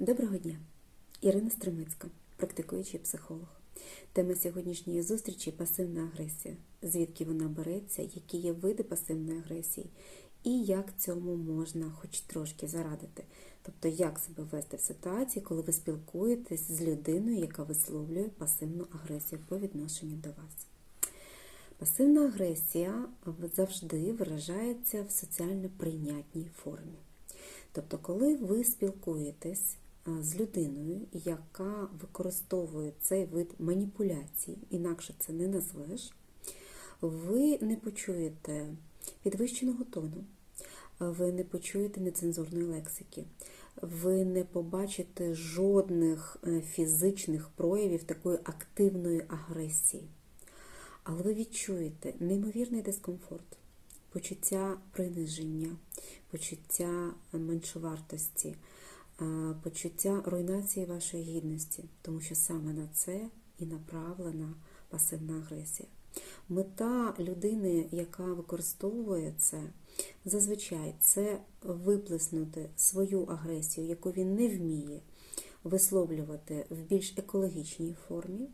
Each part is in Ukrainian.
Доброго дня! Ірина Стремицька, практикуючий психолог. Тема сьогоднішньої зустрічі пасивна агресія. Звідки вона береться, які є види пасивної агресії, і як цьому можна хоч трошки зарадити. Тобто, як себе вести в ситуації, коли ви спілкуєтесь з людиною, яка висловлює пасивну агресію по відношенню до вас. Пасивна агресія завжди виражається в соціально прийнятній формі. Тобто, коли ви спілкуєтесь з людиною, яка використовує цей вид маніпуляцій, інакше це не назвеш, ви не почуєте підвищеного тону, ви не почуєте нецензурної лексики, ви не побачите жодних фізичних проявів такої активної агресії. Але ви відчуєте неймовірний дискомфорт, почуття приниження, почуття меншовартості, почуття руйнації вашої гідності, тому що саме на це і направлена пасивна агресія. Мета людини, яка використовує це, зазвичай це виплеснути свою агресію, яку він не вміє висловлювати в більш екологічній формі.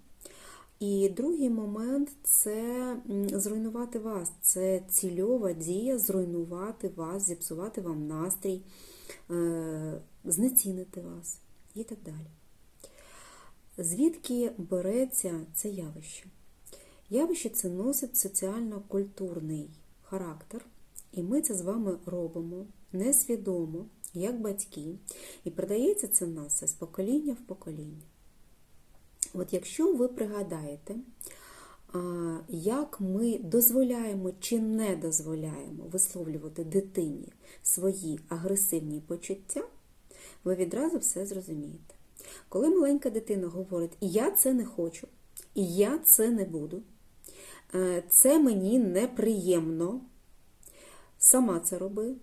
І другий момент це зруйнувати вас. Це цільова дія зруйнувати вас, зіпсувати вам настрій, знецінити вас і так далі. Звідки береться це явище? Явище це носить соціально-культурний характер, і ми це з вами робимо несвідомо, як батьки, і передається це в нас з покоління в покоління. От якщо ви пригадаєте, як ми дозволяємо чи не дозволяємо висловлювати дитині свої агресивні почуття, ви відразу все зрозумієте. Коли маленька дитина говорить, я це не хочу, і я це не буду, це мені неприємно, сама це роби,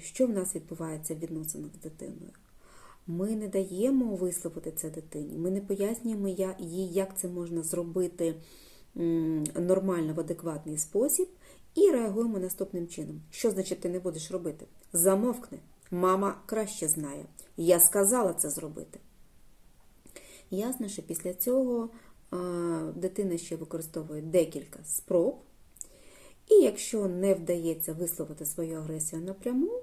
що в нас відбувається в відносинах з дитиною? Ми не даємо висловити це дитині, ми не пояснюємо їй, як це можна зробити нормально в адекватний спосіб, і реагуємо наступним чином. Що значить ти не будеш робити? Замовкни. Мама краще знає. Я сказала це зробити. Ясно, що після цього дитина ще використовує декілька спроб, і якщо не вдається висловити свою агресію напряму,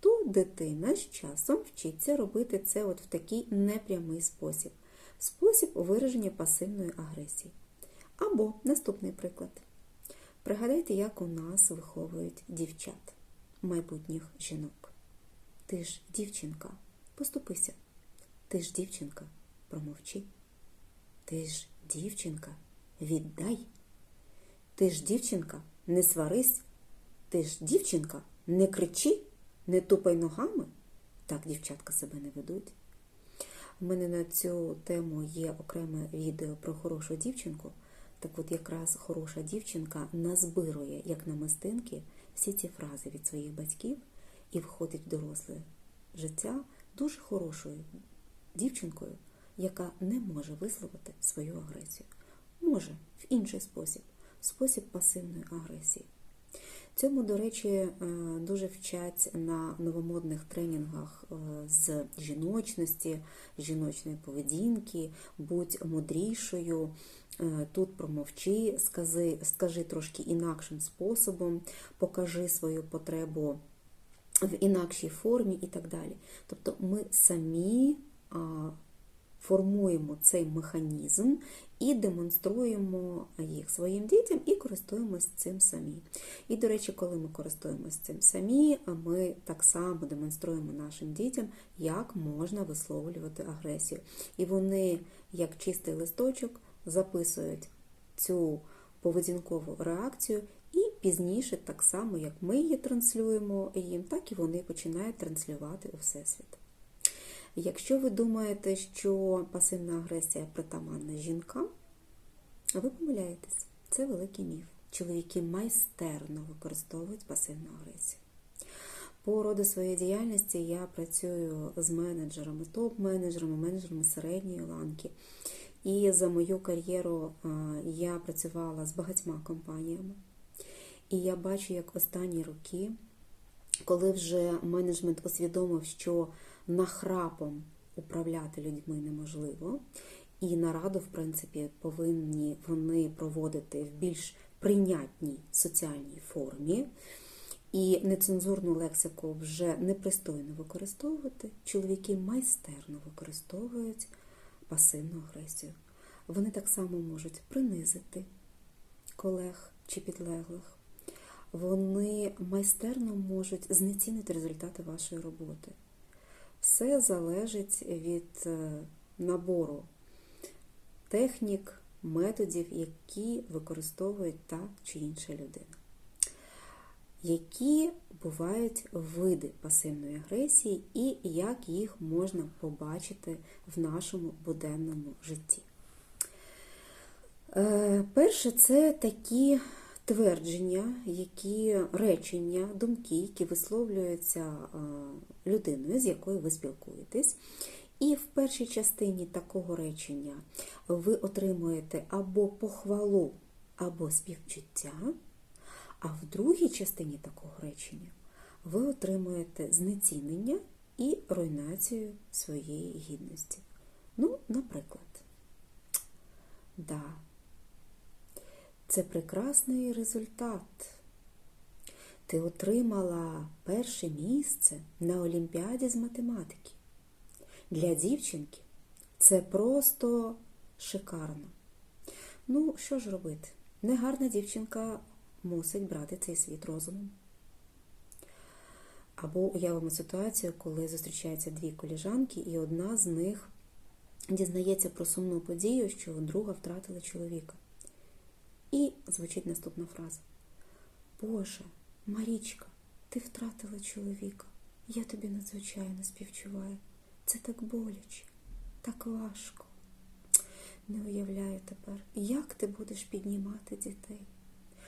то дитина з часом вчиться робити це от в такий непрямий спосіб, спосіб вираження пасивної агресії. Або наступний приклад. Пригадайте, як у нас виховують дівчат, майбутніх жінок. Ти ж дівчинка, поступися. Ти ж дівчинка, промовчи. Ти ж дівчинка, віддай. Ти ж дівчинка, не сварись. Ти ж дівчинка, не кричи. Не тупай ногами, так дівчатка себе не ведуть. У мене на цю тему є окреме відео про хорошу дівчинку. Так от якраз хороша дівчинка назбирує, як намистинки, всі ці фрази від своїх батьків і входить в доросле життя дуже хорошою дівчинкою, яка не може висловити свою агресію. Може в інший спосіб, спосіб пасивної агресії. Цьому, до речі, дуже вчать на новомодних тренінгах з жіночності, жіночної поведінки, будь мудрішою, тут промовчи, скажи, скажи трошки інакшим способом, покажи свою потребу в інакшій формі і так далі. Тобто ми самі формуємо цей механізм і демонструємо їх своїм дітям і користуємось цим самі. І, до речі, коли ми користуємось цим самі, ми так само демонструємо нашим дітям, як можна висловлювати агресію. І вони, як чистий листочок, записують цю поведінкову реакцію. Пізніше, так само, як ми її транслюємо їм, так і вони починають транслювати у всесвіт. Якщо ви думаєте, що пасивна агресія притаманна жінкам, ви помиляєтесь. Це великий міф. Чоловіки майстерно використовують пасивну агресію. По роду своєї діяльності я працюю з менеджерами, топ-менеджерами, менеджерами середньої ланки. І за мою кар'єру я працювала з багатьма компаніями. І я бачу, як останні роки коли вже менеджмент усвідомив, що нахрапом управляти людьми неможливо, і нараду, в принципі, повинні вони проводити в більш прийнятній соціальній формі. І нецензурну лексику вже непристойно використовувати. Чоловіки майстерно використовують пасивну агресію. Вони так само можуть принизити колег чи підлеглих. Вони майстерно можуть знецінити результати вашої роботи. Все залежить від е, набору технік, методів, які використовує та чи інша людина. Які бувають види пасивної агресії і як їх можна побачити в нашому буденному житті? Е, перше, це такі твердження, які речення, думки, які висловлюються е, людиною, з якою ви спілкуєтесь. І в першій частині такого речення ви отримуєте або похвалу, або співчуття, а в другій частині такого речення ви отримуєте знецінення і руйнацію своєї гідності. Ну, наприклад, да, це прекрасний результат. Ти отримала перше місце на Олімпіаді з математики. Для дівчинки це просто шикарно. Ну, що ж робити? Негарна дівчинка мусить брати цей світ розумом. Або уявимо ситуацію, коли зустрічаються дві коліжанки, і одна з них дізнається про сумну подію, що друга втратила чоловіка. І звучить наступна фраза: Боже, Марічка, ти втратила чоловіка. Я тобі надзвичайно співчуваю. Це так боляче, так важко. Не уявляю тепер, як ти будеш піднімати дітей.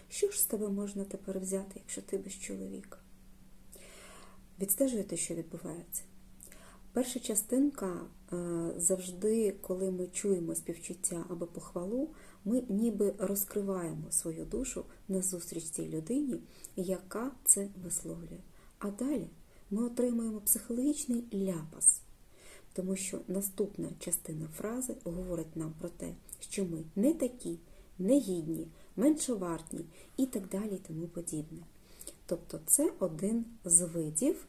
Що ж з тебе можна тепер взяти, якщо ти без чоловіка? Відстежуєте, що відбувається? Перша частинка е, завжди, коли ми чуємо співчуття або похвалу, ми ніби розкриваємо свою душу на зустріч цій людині, яка це висловлює. А далі ми отримуємо психологічний ляпас, тому що наступна частина фрази говорить нам про те, що ми не такі, негідні, меншовартні і так далі і тому подібне. Тобто це один з видів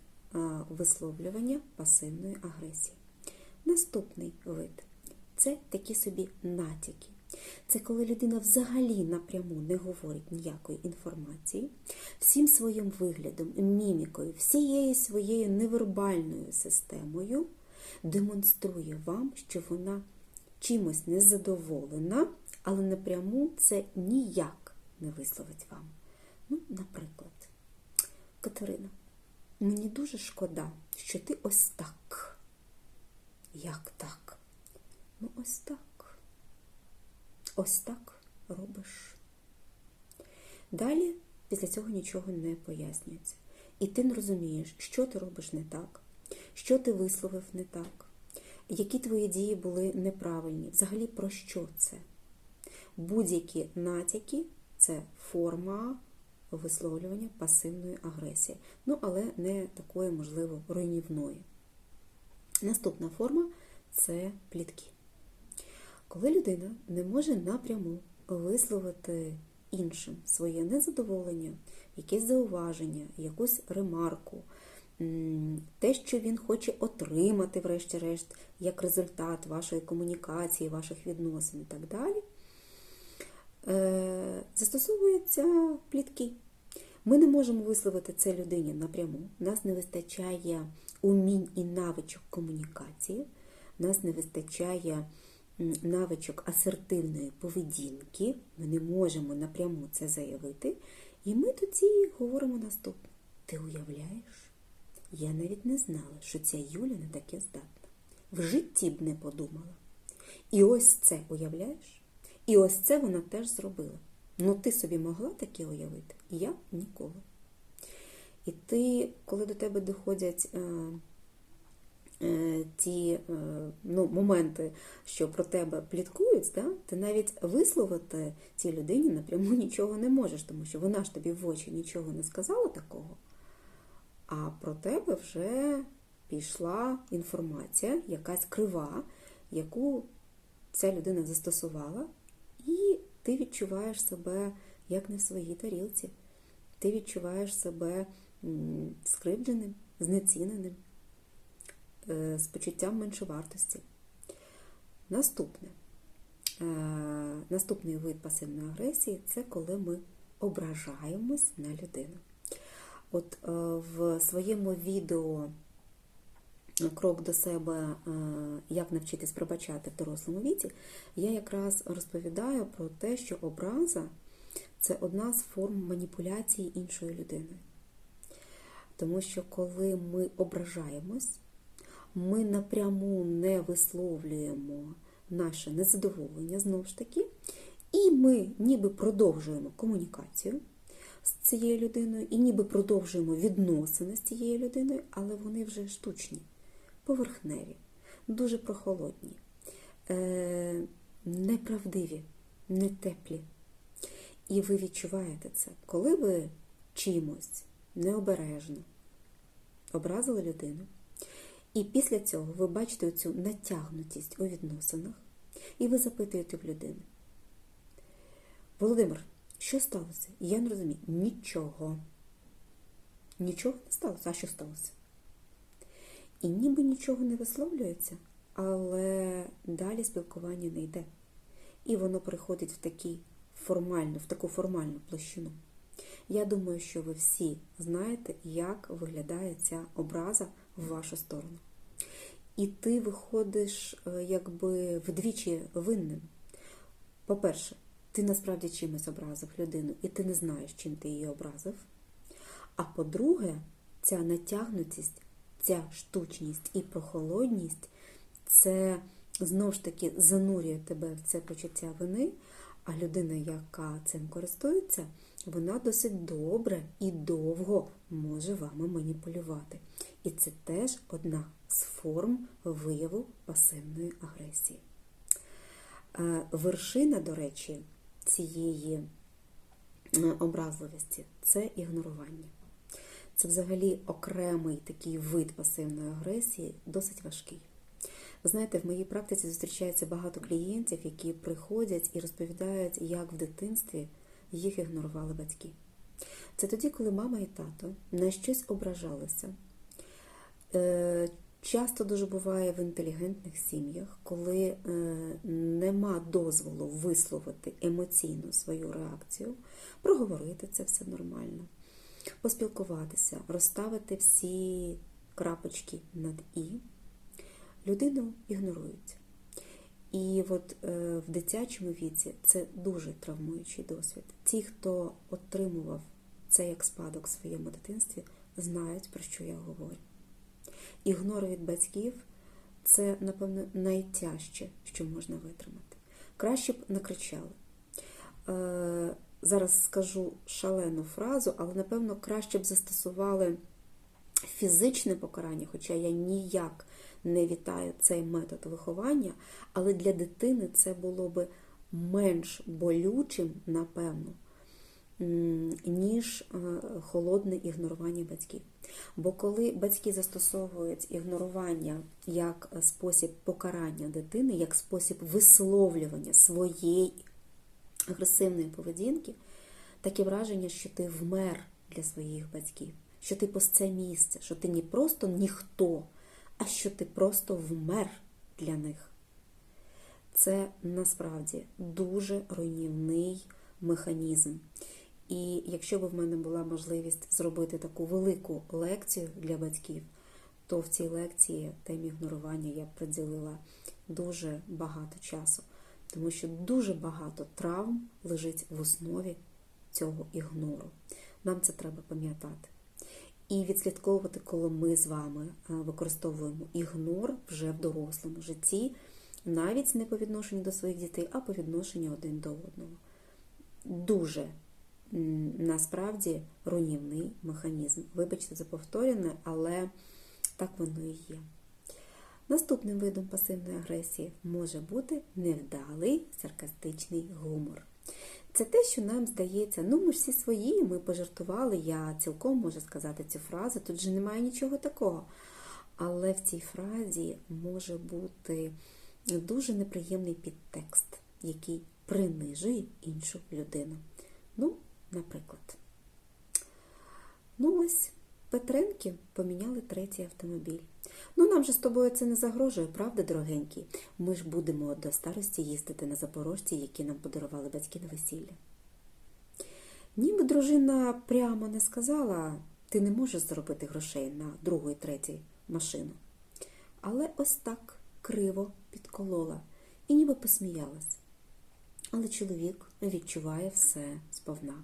висловлювання пасивної агресії. Наступний вид це такі собі натяки. Це коли людина взагалі напряму не говорить ніякої інформації, всім своїм виглядом, мімікою, всією своєю невербальною системою демонструє вам, що вона чимось незадоволена, але напряму це ніяк не висловить вам. Ну, наприклад, Катерина, мені дуже шкода, що ти ось так. Як так? Ну, ось так ось так робиш. Далі після цього нічого не пояснюється. І ти не розумієш, що ти робиш не так, що ти висловив не так, які твої дії були неправильні, взагалі про що це? Будь-які натяки це форма висловлювання пасивної агресії. Ну, але не такої, можливо, руйнівної. Наступна форма це плітки. Коли людина не може напряму висловити іншим своє незадоволення, якесь зауваження, якусь ремарку, те, що він хоче отримати, врешті-решт, як результат вашої комунікації, ваших відносин і так далі, застосовуються плітки. Ми не можемо висловити це людині напряму. Нас не вистачає умінь і навичок комунікації, нас не вистачає навичок асертивної поведінки, ми не можемо напряму це заявити. І ми тоді говоримо наступне. Ти уявляєш? Я навіть не знала, що ця Юля не таке здатна. В житті б не подумала. І ось це уявляєш? І ось це вона теж зробила. Ну, ти собі могла таке уявити? Я ніколи. І ти, коли до тебе доходять е, Е, ті е, ну, моменти, що про тебе пліткують, да, ти навіть висловити цій людині напряму нічого не можеш, тому що вона ж тобі в очі нічого не сказала такого. а про тебе вже пішла інформація, якась крива, яку ця людина застосувала, і ти відчуваєш себе як не в своїй тарілці. Ти відчуваєш себе скривдженим, знеціненим, е, з почуттям меншовартості. Наступне. Е, Наступний вид пасивної агресії це коли ми ображаємось на людину. От е, в своєму відео Крок до себе, е, як навчитись пробачати в дорослому віці, я якраз розповідаю про те, що образа це одна з форм маніпуляції іншою людиною. Тому що коли ми ображаємось, ми напряму не висловлюємо наше незадоволення знову ж таки, і ми ніби продовжуємо комунікацію з цією людиною, і ніби продовжуємо відносини з цією людиною, але вони вже штучні, поверхневі, дуже прохолодні, е- неправдиві, не теплі. І ви відчуваєте це, коли ви чимось необережно образили людину, і після цього ви бачите цю натягнутість у відносинах, і ви запитуєте в людини. Володимир, що сталося? Я не розумію. Нічого. Нічого не сталося. А що сталося? І ніби нічого не висловлюється, але далі спілкування не йде. І воно приходить в такі формальну, в таку формальну площину. Я думаю, що ви всі знаєте, як виглядає ця образа в вашу сторону. І ти виходиш якби вдвічі винним. По-перше, ти насправді чимось образив людину, і ти не знаєш, чим ти її образив. А по-друге, ця натягнутість, ця штучність і прохолодність це знову ж таки занурює тебе в це почуття вини. А людина, яка цим користується, вона досить добре і довго може вами маніпулювати. І це теж одна з форм вияву пасивної агресії. Вершина, до речі, цієї образливості це ігнорування. Це взагалі окремий такий вид пасивної агресії, досить важкий. Ви знаєте, в моїй практиці зустрічається багато клієнтів, які приходять і розповідають, як в дитинстві їх ігнорували батьки. Це тоді, коли мама і тато на щось ображалися. Часто дуже буває в інтелігентних сім'ях, коли нема дозволу висловити емоційно свою реакцію, проговорити це все нормально, поспілкуватися, розставити всі крапочки над І людину ігнорують. І от е, в дитячому віці це дуже травмуючий досвід. Ті, хто отримував це як спадок в своєму дитинстві, знають, про що я говорю. Ігнор від батьків це, напевно, найтяжче, що можна витримати. Краще б накричали. Е, зараз скажу шалену фразу, але, напевно, краще б застосували фізичне покарання, хоча я ніяк не вітаю цей метод виховання, але для дитини це було би менш болючим, напевно, ніж холодне ігнорування батьків. Бо коли батьки застосовують ігнорування як спосіб покарання дитини, як спосіб висловлювання своєї агресивної поведінки, таке враження, що ти вмер для своїх батьків, що ти посце місце, що ти не просто ніхто а що ти просто вмер для них. Це насправді дуже руйнівний механізм. І якщо б в мене була можливість зробити таку велику лекцію для батьків, то в цій лекції темі ігнорування я б приділила дуже багато часу, тому що дуже багато травм лежить в основі цього ігнору. Нам це треба пам'ятати і відслідковувати, коли ми з вами е, використовуємо ігнор вже в дорослому житті, навіть не по відношенню до своїх дітей, а по відношенню один до одного. Дуже насправді руйнівний механізм. Вибачте, за повторене, але так воно і є. Наступним видом пасивної агресії може бути невдалий саркастичний гумор. Це те, що нам здається, ну ми ж всі свої, ми пожартували, я цілком можу сказати цю фразу, тут же немає нічого такого. Але в цій фразі може бути дуже неприємний підтекст, який принижує іншу людину. Ну, наприклад. Ну ось, Петренки поміняли третій автомобіль. Ну, нам же з тобою це не загрожує, правда, дорогенький? Ми ж будемо до старості їздити на запорожці, які нам подарували батьки на весілля. Ніби дружина прямо не сказала, ти не можеш заробити грошей на другу і третю машину. Але ось так криво підколола і ніби посміялась. Але чоловік відчуває все сповна.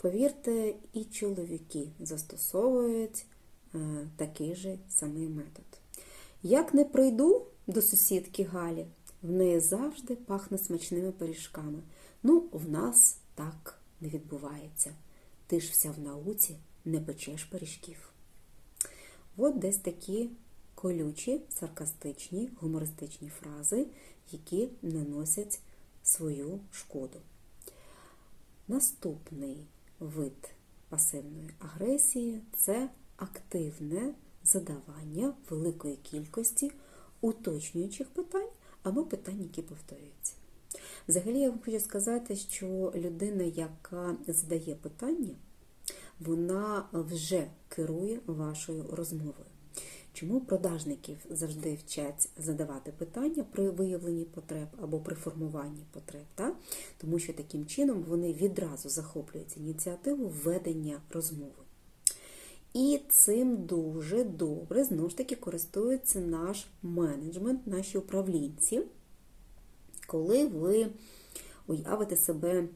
Повірте, і чоловіки застосовують е, такий же самий метод. Як не прийду до сусідки Галі, в неї завжди пахне смачними пиріжками. Ну, в нас так не відбувається. Ти ж вся в науці не печеш пиріжків. От десь такі колючі, саркастичні, гумористичні фрази, які наносять свою шкоду. Наступний вид пасивної агресії це активне задавання великої кількості уточнюючих питань або питань, які повторюються. Взагалі, я вам хочу сказати, що людина, яка задає питання, вона вже керує вашою розмовою. Чому продажників завжди вчать задавати питання при виявленні потреб або при формуванні потреб? Так? Тому що таким чином вони відразу захоплюють ініціативу ведення розмови. І цим дуже добре, знову ж таки, користується наш менеджмент, наші управлінці, коли ви уявите себе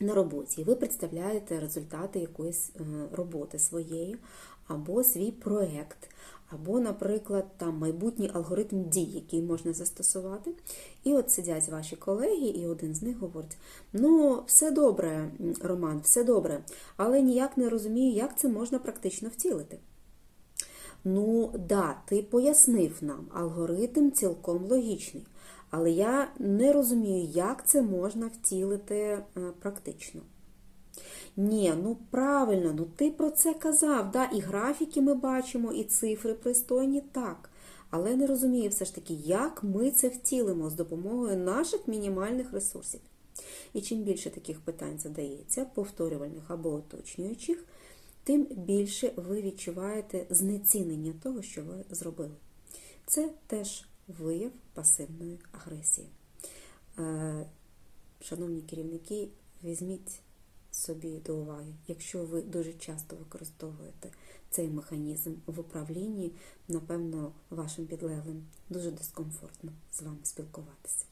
на роботі, і ви представляєте результати якоїсь роботи своєї, або свій проєкт, або, наприклад, там майбутній алгоритм дій, який можна застосувати. І от сидять ваші колеги, і один з них говорить: ну, все добре, Роман, все добре, але ніяк не розумію, як це можна практично втілити. Ну, да, ти пояснив нам, алгоритм цілком логічний, але я не розумію, як це можна втілити практично. Ні, ну правильно, ну ти про це казав. Да, І графіки ми бачимо, і цифри пристойні, так. Але не розумію все ж таки, як ми це втілимо з допомогою наших мінімальних ресурсів. І чим більше таких питань задається, повторювальних або уточнюючих, тим більше ви відчуваєте знецінення того, що ви зробили. Це теж вияв пасивної агресії. Е, шановні керівники, візьміть собі до уваги, якщо ви дуже часто використовуєте цей механізм в управлінні, напевно, вашим підлеглим дуже дискомфортно з вами спілкуватися.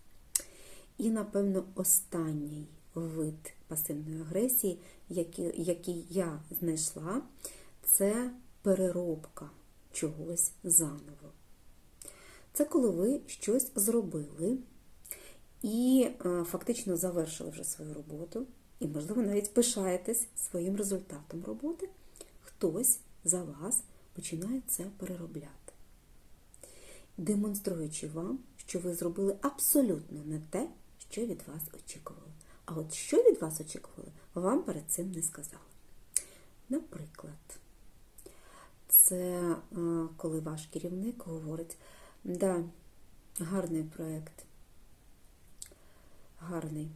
І, напевно, останній вид пасивної агресії, який, який я знайшла, це переробка чогось заново. Це коли ви щось зробили і е, фактично завершили вже свою роботу і, можливо, навіть пишаєтесь своїм результатом роботи, хтось за вас починає це переробляти, демонструючи вам, що ви зробили абсолютно не те, що від вас очікували. А от що від вас очікували, вам перед цим не сказали. Наприклад, це коли ваш керівник говорить, да, гарний проєкт, гарний.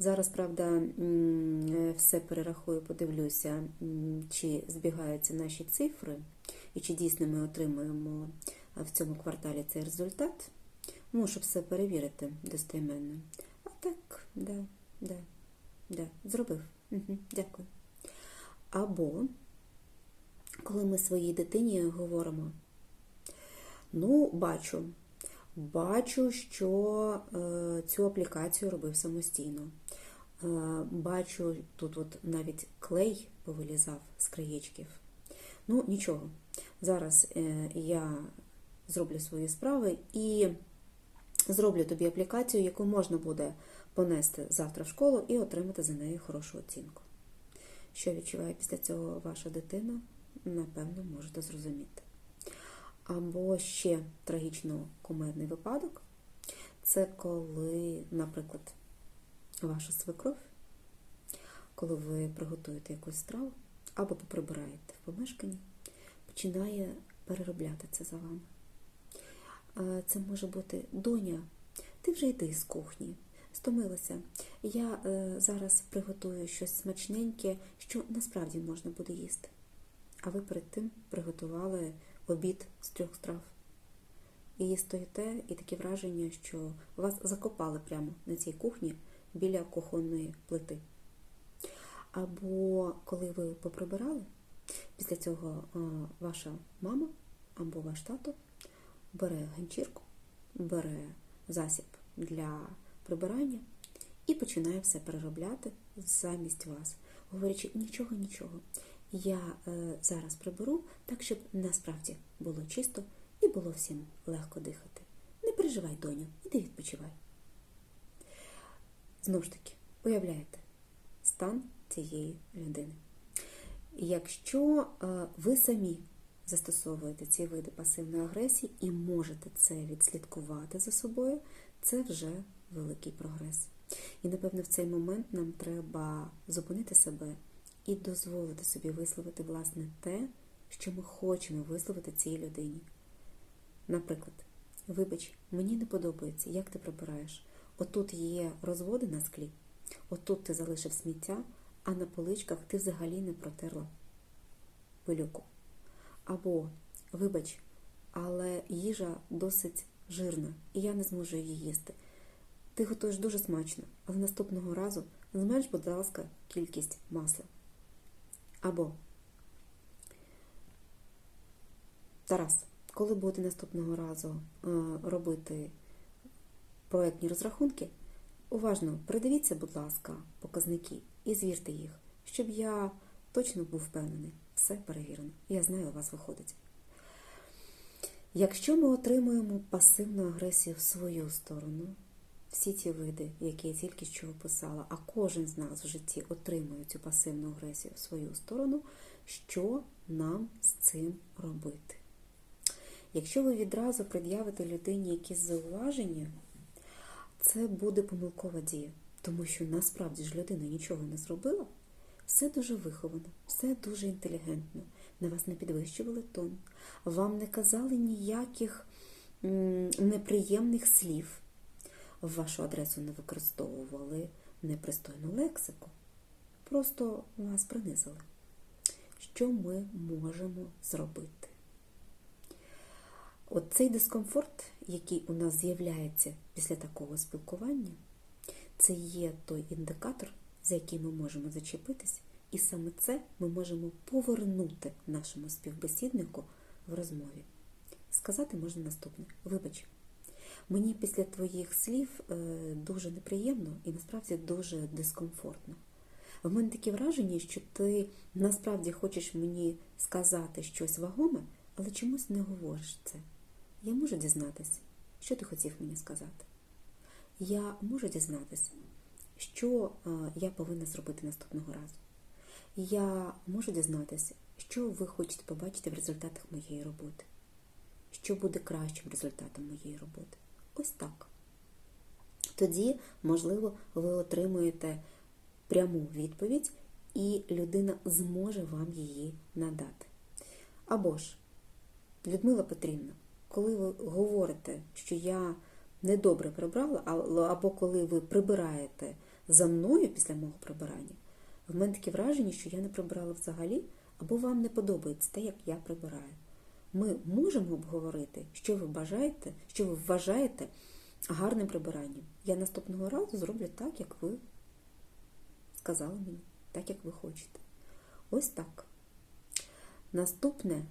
Зараз, правда, все перерахую, подивлюся, чи збігаються наші цифри, і чи дійсно ми отримуємо в цьому кварталі цей результат. Мушу все перевірити достеменно. А так, да, да, да, зробив. Угу, Дякую. Або, коли ми своїй дитині говоримо, ну, бачу, Бачу, що е, цю аплікацію робив самостійно. Е, бачу, тут от навіть клей повилізав з краєчків. Ну, нічого. Зараз е, я зроблю свої справи і зроблю тобі аплікацію, яку можна буде понести завтра в школу і отримати за неї хорошу оцінку. Що відчуває після цього ваша дитина, напевно, можете зрозуміти. Або ще трагічно кумедний випадок це коли, наприклад, ваша свекров коли ви приготуєте якусь страву або поприбираєте в помешканні, починає переробляти це за вами. Це може бути доня, ти вже йди з кухні, стомилася. Я е, зараз приготую щось смачненьке, що насправді можна буде їсти. А ви перед тим приготували обід з трьох страв. І стоїте, і таке враження, що вас закопали прямо на цій кухні біля кухонної плити. Або коли ви поприбирали, після цього ваша мама або ваш тато бере ганчірку, бере засіб для прибирання і починає все переробляти замість вас, говорячи, нічого, нічого. Я е, зараз приберу так, щоб насправді було чисто і було всім легко дихати. Не переживай, доню, іди відпочивай. Знову ж таки, уявляєте стан цієї людини. Якщо е, ви самі застосовуєте ці види пасивної агресії і можете це відслідкувати за собою, це вже великий прогрес. І, напевно, в цей момент нам треба зупинити себе і дозволити собі висловити, власне, те, що ми хочемо висловити цій людині. Наприклад, вибач, мені не подобається, як ти прибираєш. Отут є розводи на склі, отут ти залишив сміття, а на поличках ти взагалі не протерла пилюку. Або, вибач, але їжа досить жирна, і я не зможу її їсти. Ти готуєш дуже смачно, але наступного разу зменш, будь ласка, кількість масла. Або Тарас, коли будете наступного разу е, робити проєктні розрахунки, уважно придивіться, будь ласка, показники і звірте їх, щоб я точно був впевнений. Все перевірено. Я знаю, у вас виходить. Якщо ми отримуємо пасивну агресію в свою сторону, всі ті види, які я тільки що описала, а кожен з нас в житті отримує цю пасивну агресію в свою сторону, що нам з цим робити? Якщо ви відразу пред'явите людині якісь зауваження, це буде помилкова дія, тому що насправді ж людина нічого не зробила. Все дуже виховано, все дуже інтелігентно. На вас не підвищували тон, вам не казали ніяких неприємних слів. В вашу адресу не використовували непристойну лексику. Просто вас принизили. Що ми можемо зробити? От цей дискомфорт, який у нас з'являється після такого спілкування, це є той індикатор, за який ми можемо зачепитись, і саме це ми можемо повернути нашому співбесіднику в розмові. Сказати можна наступне: вибач, мені після твоїх слів е, дуже неприємно і насправді дуже дискомфортно. В мене таке враження, що ти насправді хочеш мені сказати щось вагоме, але чомусь не говориш це. Я можу дізнатися, що ти хотів мені сказати. Я можу дізнатися, що я повинна зробити наступного разу. Я можу дізнатися, що ви хочете побачити в результатах моєї роботи, що буде кращим результатом моєї роботи. Ось так. Тоді, можливо, ви отримуєте пряму відповідь, і людина зможе вам її надати. Або ж, Людмила Петрівна, коли ви говорите, що я недобре прибрала, або коли ви прибираєте за мною після мого прибирання, в мене таке враження, що я не прибирала взагалі, або вам не подобається те, як я прибираю. Ми можемо обговорити, що ви бажаєте, що ви вважаєте гарним прибиранням. Я наступного разу зроблю так, як ви сказали мені, так, як ви хочете. Ось так. Наступне,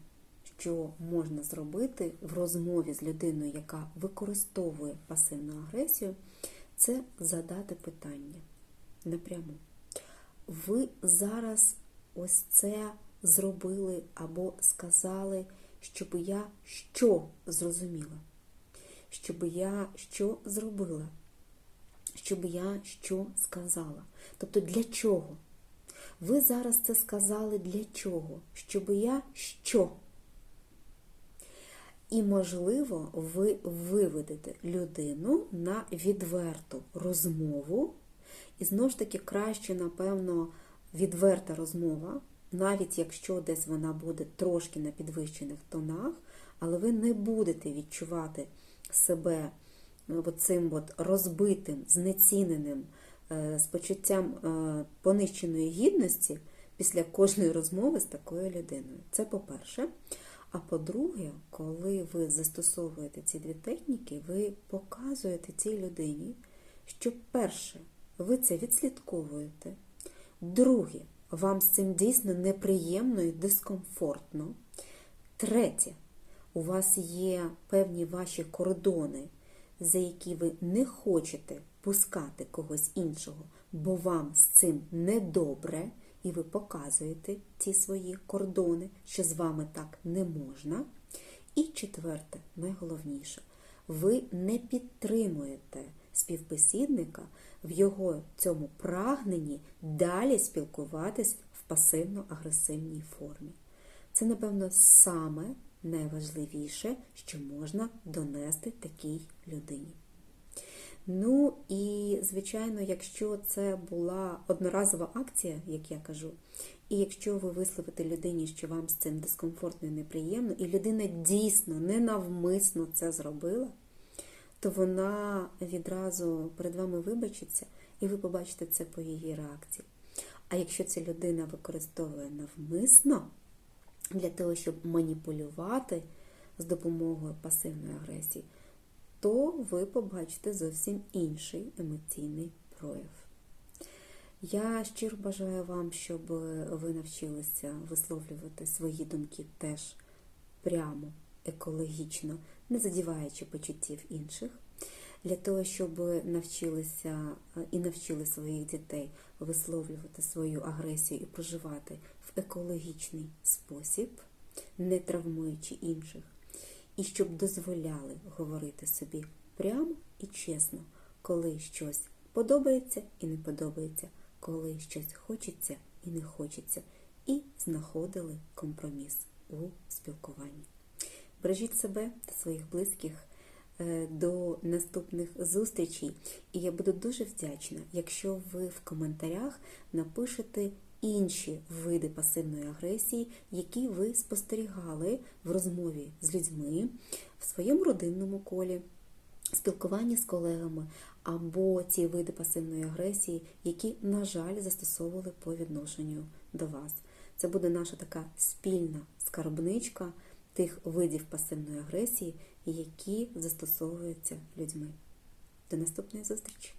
що можна зробити в розмові з людиною, яка використовує пасивну агресію, це задати питання напряму. Ви зараз ось це зробили або сказали, щоб я що зрозуміла? Щоб я що зробила? Щоб я що сказала? Тобто для чого? Ви зараз це сказали для чого? Щоб я що? І, можливо, ви виведете людину на відверту розмову, і знову ж таки краще, напевно, відверта розмова, навіть якщо десь вона буде трошки на підвищених тонах, але ви не будете відчувати себе цим от розбитим, знеціненим, е, з почуттям е, понищеної гідності після кожної розмови з такою людиною. Це по-перше. А по-друге, коли ви застосовуєте ці дві техніки, ви показуєте цій людині, що перше, ви це відслідковуєте. Друге, вам з цим дійсно неприємно і дискомфортно. Третє, у вас є певні ваші кордони, за які ви не хочете пускати когось іншого, бо вам з цим недобре, і ви показуєте ці свої кордони, що з вами так не можна. І четверте, найголовніше, ви не підтримуєте співбесідника в його цьому прагненні далі спілкуватись в пасивно-агресивній формі. Це, напевно, саме найважливіше, що можна донести такій людині. Ну і, звичайно, якщо це була одноразова акція, як я кажу, і якщо ви висловите людині, що вам з цим дискомфортно і неприємно, і людина дійсно ненавмисно це зробила, то вона відразу перед вами вибачиться, і ви побачите це по її реакції. А якщо ця людина використовує навмисно для того, щоб маніпулювати з допомогою пасивної агресії, то ви побачите зовсім інший емоційний прояв. Я щиро бажаю вам, щоб ви навчилися висловлювати свої думки теж прямо, екологічно, не задіваючи почуттів інших, для того, щоб навчилися і навчили своїх дітей висловлювати свою агресію і проживати в екологічний спосіб, не травмуючи інших і щоб дозволяли говорити собі прямо і чесно, коли щось подобається і не подобається, коли щось хочеться і не хочеться, і знаходили компроміс у спілкуванні. Бережіть себе та своїх близьких е, до наступних зустрічей, і я буду дуже вдячна, якщо ви в коментарях напишете інші види пасивної агресії, які ви спостерігали в розмові з людьми в своєму родинному колі, спілкуванні з колегами, або ті види пасивної агресії, які, на жаль, застосовували по відношенню до вас. Це буде наша така спільна скарбничка тих видів пасивної агресії, які застосовуються людьми. До наступної зустрічі!